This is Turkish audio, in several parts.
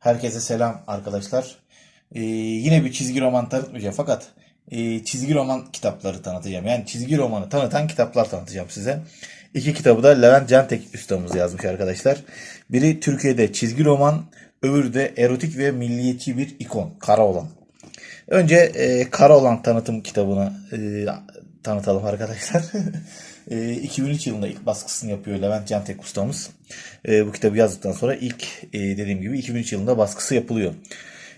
Herkese selam arkadaşlar. Ee, yine bir çizgi roman tanıtmayacağım fakat e, çizgi roman kitapları tanıtacağım. Yani çizgi romanı tanıtan kitaplar tanıtacağım size. İki kitabı da Levent Cantek ustamız yazmış arkadaşlar. Biri Türkiye'de çizgi roman, öbürü de erotik ve milliyetçi bir ikon, Kara olan. Önce e, Kara olan tanıtım kitabını e, tanıtalım arkadaşlar. e, 2003 yılında ilk baskısını yapıyor Levent Cantek ustamız. E, bu kitabı yazdıktan sonra ilk e, dediğim gibi 2003 yılında baskısı yapılıyor.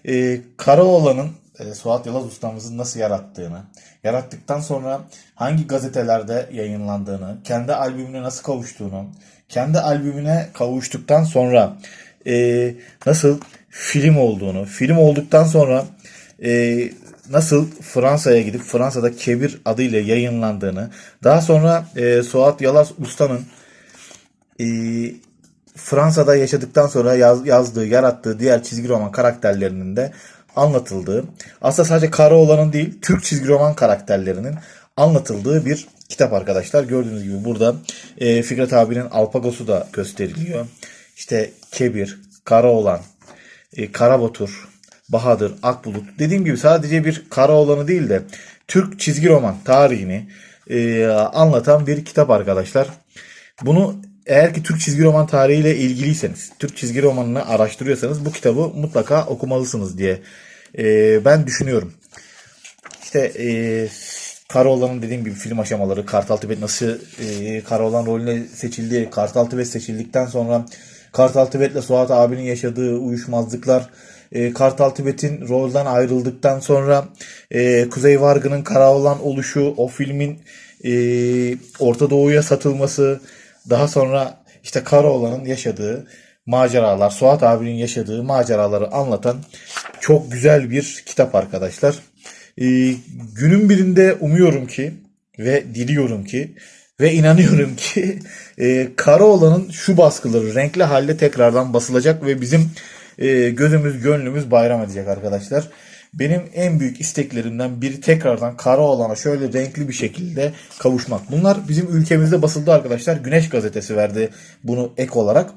E, Karaoğlan'ın e, Suat Yalaz ustamızın nasıl yarattığını, yarattıktan sonra hangi gazetelerde yayınlandığını, kendi albümüne nasıl kavuştuğunu, kendi albümüne kavuştuktan sonra e, nasıl film olduğunu, film olduktan sonra e, nasıl Fransa'ya gidip Fransa'da Kebir adıyla yayınlandığını, daha sonra e, Suat Yalaz Usta'nın e, Fransa'da yaşadıktan sonra yaz- yazdığı, yarattığı diğer çizgi roman karakterlerinin de anlatıldığı, aslında sadece Karaoğlan'ın değil, Türk çizgi roman karakterlerinin anlatıldığı bir kitap arkadaşlar. Gördüğünüz gibi burada e, Fikret abinin Alpagos'u da gösteriliyor. İşte Kebir, Karaoğlan, e, Karabatur, Bahadır, Akbulut. Dediğim gibi sadece bir Karaoğlan'ı değil de Türk çizgi roman tarihini e, anlatan bir kitap arkadaşlar. Bunu eğer ki Türk çizgi roman tarihiyle ilgiliyseniz, Türk çizgi romanını araştırıyorsanız bu kitabı mutlaka okumalısınız diye e, ben düşünüyorum. İşte e, Karaoğlan'ın dediğim gibi film aşamaları, Kartal Tibet nasıl e, Karaoğlan rolüne seçildi, Kartal Tibet seçildikten sonra Kartal Tibet'le Suat abinin yaşadığı uyuşmazlıklar, e, Kartal Tibet'in rolden ayrıldıktan sonra e, Kuzey Vargı'nın Karaoğlan oluşu, o filmin e, Orta Doğu'ya satılması, daha sonra işte Karaoğlan'ın yaşadığı maceralar, Suat abinin yaşadığı maceraları anlatan çok güzel bir kitap arkadaşlar. Ee, günün birinde umuyorum ki ve diliyorum ki ve inanıyorum ki e, Karaoğlan'ın şu baskıları renkli halde tekrardan basılacak ve bizim e, gözümüz gönlümüz bayram edecek arkadaşlar. Benim en büyük isteklerimden biri tekrardan Karaoğlan'a şöyle renkli bir şekilde kavuşmak. Bunlar bizim ülkemizde basıldı arkadaşlar. Güneş gazetesi verdi bunu ek olarak.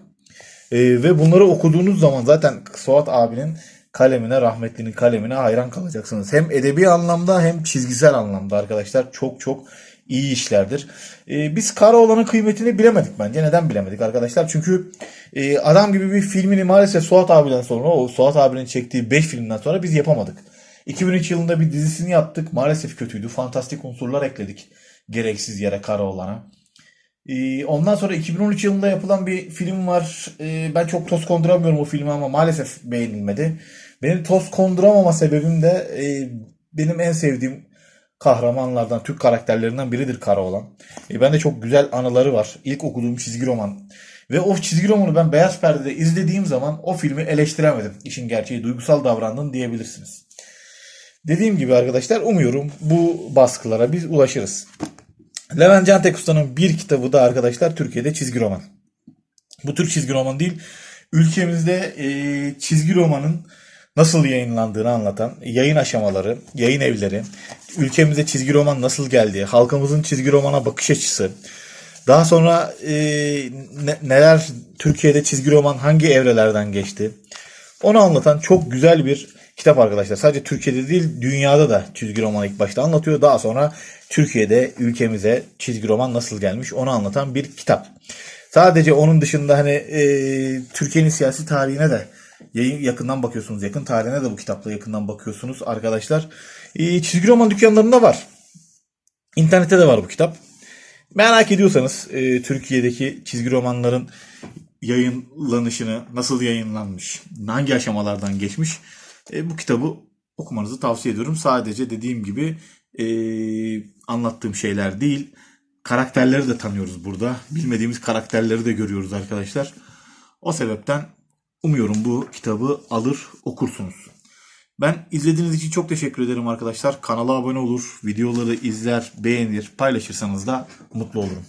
Ee, ve bunları okuduğunuz zaman zaten Suat abinin kalemine, rahmetlinin kalemine hayran kalacaksınız. Hem edebi anlamda hem çizgisel anlamda arkadaşlar çok çok iyi işlerdir. Ee, biz Karaoğlan'ın kıymetini bilemedik bence. Neden bilemedik arkadaşlar? Çünkü e, adam gibi bir filmini maalesef Suat abiden sonra, o Suat abinin çektiği 5 filmden sonra biz yapamadık. 2003 yılında bir dizisini yaptık. Maalesef kötüydü. Fantastik unsurlar ekledik. Gereksiz yere Karaoğlan'a. Ee, Ondan sonra 2013 yılında yapılan bir film var. Ee, Ben çok toz konduramıyorum o filmi ama maalesef beğenilmedi. Benim toz konduramama sebebim de e, benim en sevdiğim kahramanlardan, Türk karakterlerinden biridir Karaoğlan. E, Ben de çok güzel anıları var. İlk okuduğum çizgi roman. Ve o çizgi romanı ben Beyaz Perde'de izlediğim zaman o filmi eleştiremedim. İşin gerçeği duygusal davrandın diyebilirsiniz. Dediğim gibi arkadaşlar umuyorum bu baskılara biz ulaşırız. Levent Cantek Usta'nın bir kitabı da arkadaşlar Türkiye'de çizgi roman. Bu Türk çizgi roman değil, ülkemizde e, çizgi romanın nasıl yayınlandığını anlatan yayın aşamaları, yayın evleri, ülkemize çizgi roman nasıl geldi, halkımızın çizgi romana bakış açısı, daha sonra e, ne- neler Türkiye'de çizgi roman hangi evrelerden geçti, onu anlatan çok güzel bir kitap arkadaşlar. Sadece Türkiye'de değil dünyada da çizgi roman ilk başta anlatıyor. Daha sonra Türkiye'de ülkemize çizgi roman nasıl gelmiş onu anlatan bir kitap. Sadece onun dışında hani e, Türkiye'nin siyasi tarihine de yayın yakından bakıyorsunuz. Yakın tarihine de bu kitapla yakından bakıyorsunuz arkadaşlar. E, çizgi roman dükkanlarında var. İnternette de var bu kitap. Merak ediyorsanız e, Türkiye'deki çizgi romanların yayınlanışını, nasıl yayınlanmış, hangi aşamalardan geçmiş e, bu kitabı okumanızı tavsiye ediyorum. Sadece dediğim gibi e, anlattığım şeyler değil, karakterleri de tanıyoruz burada. Bilmediğimiz karakterleri de görüyoruz arkadaşlar. O sebepten umuyorum bu kitabı alır okursunuz. Ben izlediğiniz için çok teşekkür ederim arkadaşlar. Kanala abone olur, videoları izler, beğenir, paylaşırsanız da mutlu olurum.